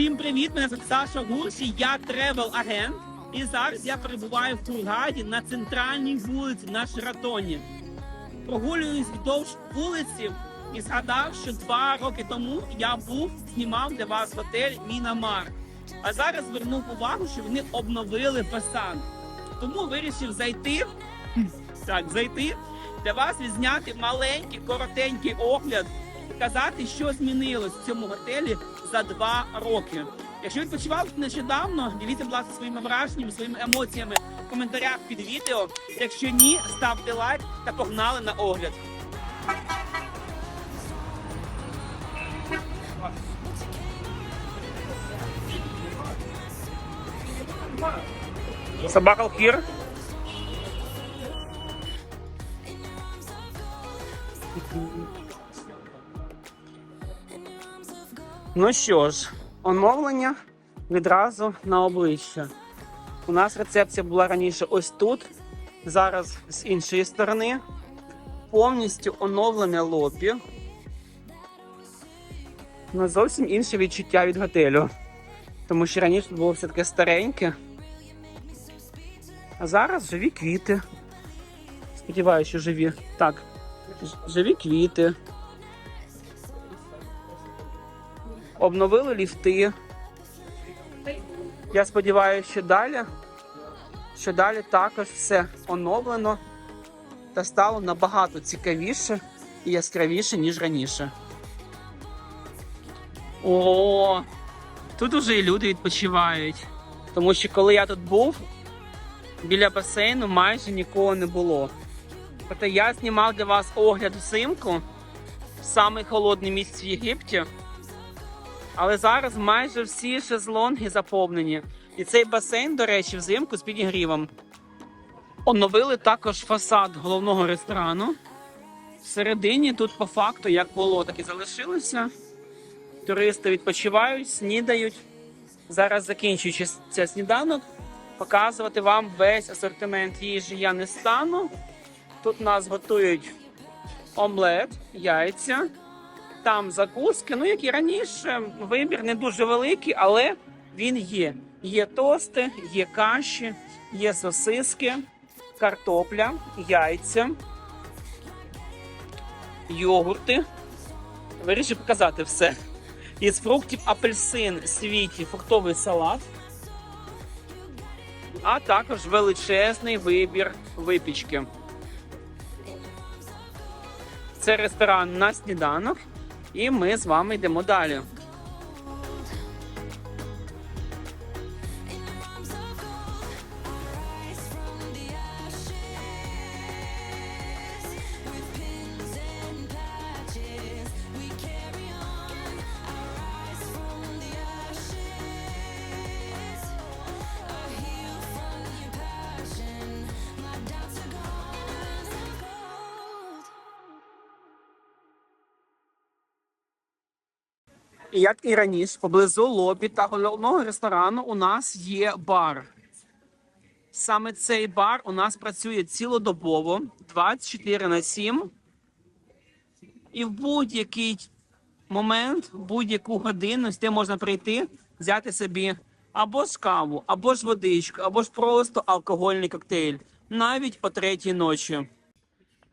Всім привіт! Мене звати Саша Гурші, я тревел-агент. І зараз я перебуваю в Тургаді на центральній вулиці на Шератоні. Прогулююсь вздовж вулиці і згадав, що два роки тому я був знімав для вас готель Мінамар. А зараз звернув увагу, що вони обновили фасад. Тому вирішив зайти. Так, зайти для вас відзняти маленький, коротенький огляд показати, що змінилось в цьому готелі за два роки. Якщо відпочивали тут нещодавно, діліться, будь ласка, своїми враженнями, своїми емоціями в коментарях під відео. Якщо ні, ставте лайк та погнали на огляд. Собака Хір. Ну що ж, оновлення відразу на обличчя. У нас рецепція була раніше ось тут, зараз з іншої сторони. Повністю оновлене лобі. Ну, зовсім інше відчуття від готелю. Тому що раніше тут було все таке стареньке. А зараз живі квіти. Сподіваюся, живі. Так, живі квіти. Обновили ліфти. Я сподіваюся, що далі, що далі також все оновлено та стало набагато цікавіше і яскравіше, ніж раніше. О, тут уже і люди відпочивають. Тому що коли я тут був, біля басейну майже нікого не було. Проте я знімав для вас огляд взимку в самий холодний місць в Єгипті. Але зараз майже всі шезлонги заповнені. І цей басейн, до речі, взимку з підігрівом. Оновили також фасад головного ресторану. Всередині тут по факту, як було, так і залишилося. Туристи відпочивають, снідають. Зараз закінчуючи цей сніданок, показувати вам весь асортимент їжі я не стану. Тут нас готують омлет, яйця, там закуски, ну як і раніше, вибір не дуже великий, але він є. Є тости, є каші, є сосиски, картопля, яйця, йогурти. Вирішив показати все. Із фруктів апельсин, світі, фруктовий салат, а також величезний вибір випічки. Це ресторан на сніданок, і ми з вами йдемо далі. Як і раніше, поблизу лобі та головного ресторану у нас є бар. Саме цей бар у нас працює цілодобово 24 на 7. І в будь-який момент, в будь-яку годину сюди можна прийти, взяти собі або ж каву, або ж водичку, або ж просто алкогольний коктейль, навіть о третій ночі.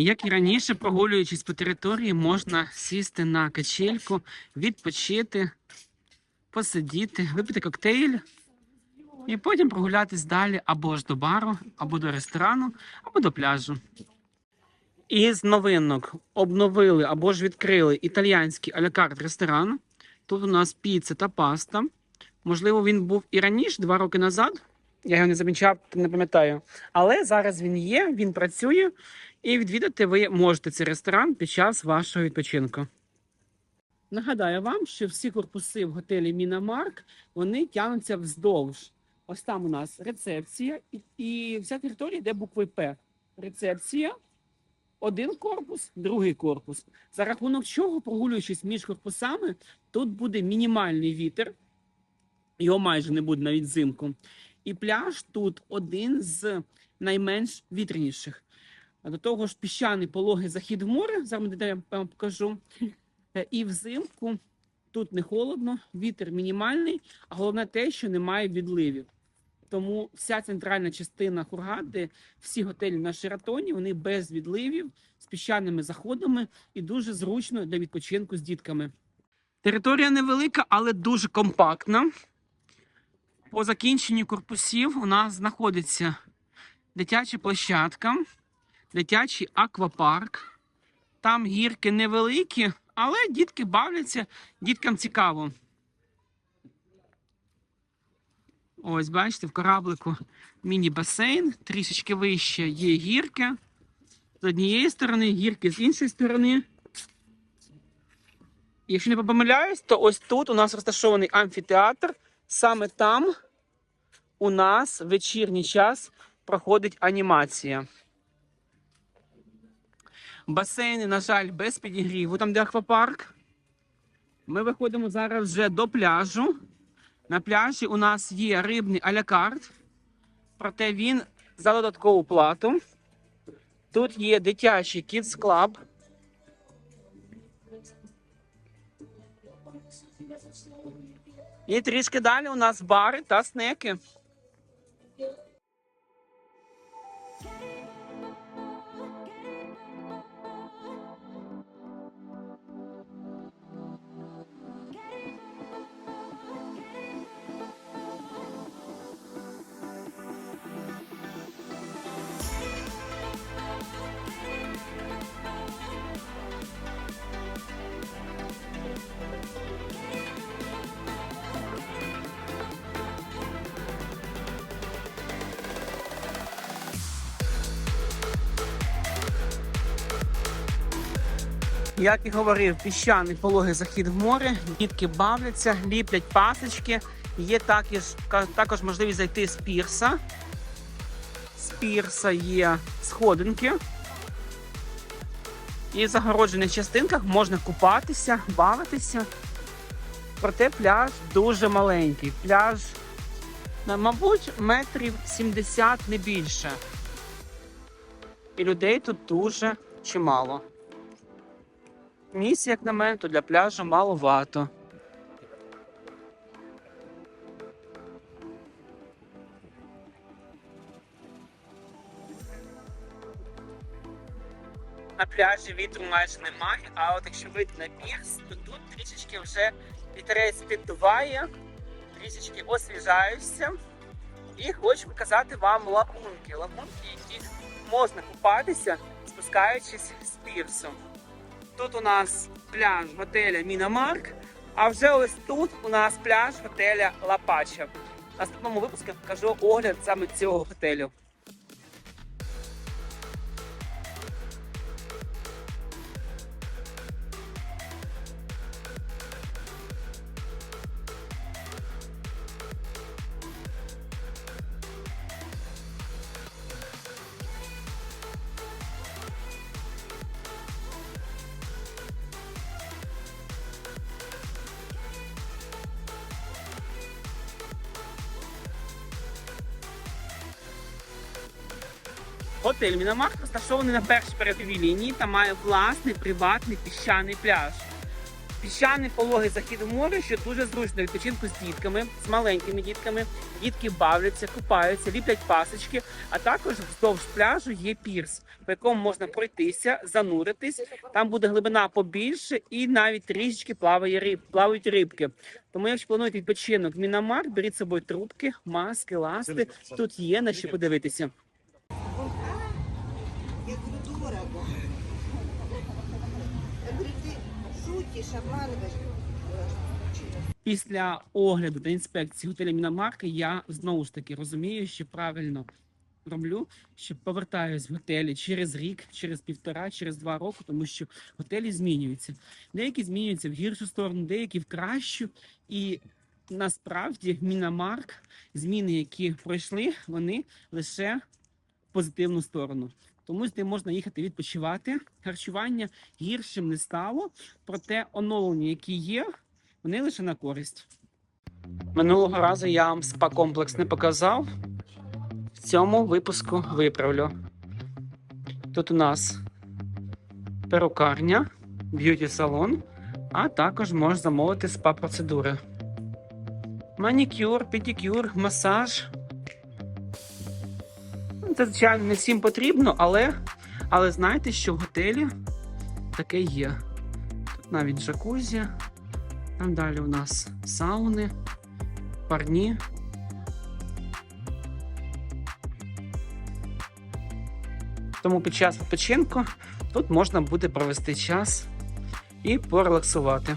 Як і раніше, прогулюючись по території, можна сісти на качельку, відпочити, посидіти, випити коктейль і потім прогулятись далі або ж до бару, або до ресторану, або до пляжу. Із новинок обновили або ж відкрили італійський алякарт ресторан. Тут у нас піца та паста. Можливо, він був і раніше, два роки назад. Я його не замічав, не пам'ятаю. Але зараз він є, він працює, і відвідати ви можете цей ресторан під час вашого відпочинку. Нагадаю вам, що всі корпуси в готелі Мінамарк вони тягнуться вздовж. Ось там у нас рецепція, і, і вся територія йде буквою П. Рецепція, один корпус, другий корпус. За рахунок чого, прогулюючись між корпусами, тут буде мінімальний вітер, його майже не буде навіть взимку. І пляж тут один з найменш вітряніших. До того ж, піщаний пологий захід в море, зараз я вам покажу. Е, І взимку Тут не холодно, вітер мінімальний, а головне те, що немає відливів. Тому вся центральна частина Хургади, всі готелі на Шератоні, вони без відливів, з піщаними заходами і дуже зручно для відпочинку з дітками. Територія невелика, але дуже компактна. По закінченню корпусів у нас знаходиться дитяча площадка, дитячий аквапарк. Там гірки невеликі, але дітки бавляться, діткам цікаво. Ось, бачите, в кораблику міні-басейн, трішечки вище є гірки. З однієї сторони, гірки з іншої сторони. Якщо не помиляюсь, то ось тут у нас розташований амфітеатр. Саме там у нас вечірній час проходить анімація. Басейни, на жаль, без підігріву, там де аквапарк. Ми виходимо зараз вже до пляжу. На пляжі у нас є рибний алякарт, проте він за додаткову плату. Тут є дитячий Kids Club. І трішки далі у нас бари та снеки. Як і говорив, піщаний пологий захід в море, дітки бавляться, ліплять пасочки. Є також, також можливість зайти з пірса. З пірса є сходинки. І в загороджених частинках можна купатися, бавитися. Проте пляж дуже маленький. Пляж, мабуть, метрів 70 не більше. І людей тут дуже чимало. Місць, як на мене, то для пляжу маловато. На пляжі вітру майже немає, а от якщо вийти на пірс, то тут трішечки вже вітерець піддуває, трішечки освіжаєшся. І хочу показати вам лагунки. Лагунки, які можна купатися, спускаючись з пірсу. Тут у нас пляж готеля Мінамарк, а вже ось тут у нас пляж готеля Лапача. В наступному випуску покажу огляд саме цього готелю. Готель Мінамарк розташований на першій береговій лінії та має власний приватний піщаний пляж. Піщаний пологий захід у море, що дуже зручно відпочинку з дітками, з маленькими дітками. Дітки бавляться, купаються, ліплять пасочки, а також вздовж пляжу є пірс, по якому можна пройтися, зануритись. Там буде глибина побільше і навіть трішечки плаває риб, плавають рибки. Тому, якщо плануєте відпочинок в Мінамарк, беріть з собою трубки, маски, ласти. Тут є на що подивитися. Шутишь, обманываешь. Після огляду та інспекції готеля Мінамарки я знову ж таки розумію, що правильно роблю, що повертаюсь в готелі через рік, через півтора, через два роки, тому що готелі змінюються. Деякі змінюються в гіршу сторону, деякі в кращу. І насправді Мінамарк, зміни, які пройшли, вони лише в позитивну сторону. Тому сюди можна їхати відпочивати. Харчування гіршим не стало, проте оновлення, які є, вони лише на користь. Минулого разу я вам спа-комплекс не показав. В цьому випуску виправлю. Тут у нас перукарня, б'юті-салон, А також можна замовити спа-процедури. Манікюр, педикюр, масаж. Ну, Це, звичайно, не всім потрібно, але, але знайте, що в готелі таке є. Тут навіть джакузі. Там далі у нас сауни, парні. Тому під час відпочинку тут можна буде провести час і порелаксувати.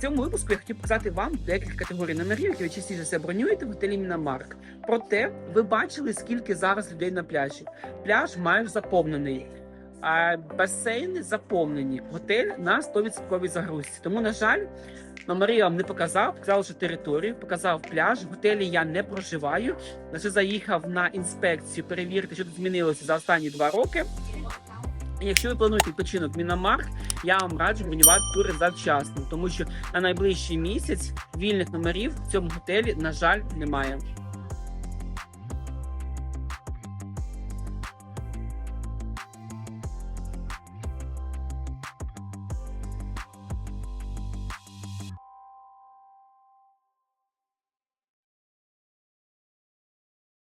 Цьому випуску я хотів показати вам декілька категорій номерів, які ви частіше все бронюєте в готелі Мінамарк. Проте ви бачили, скільки зараз людей на пляжі. Пляж майже заповнений. А басейни заповнені. Готель на 100% загрузці. Тому, на жаль, номери я вам не показав, показав лише територію, показав пляж. В готелі я не проживаю. Лише заїхав на інспекцію перевірити, що тут змінилося за останні два роки. Якщо ви плануєте відпочинок в Мінамарк, я вам раджу бронювати тури завчасно, тому що на найближчий місяць вільних номерів в цьому готелі, на жаль, немає.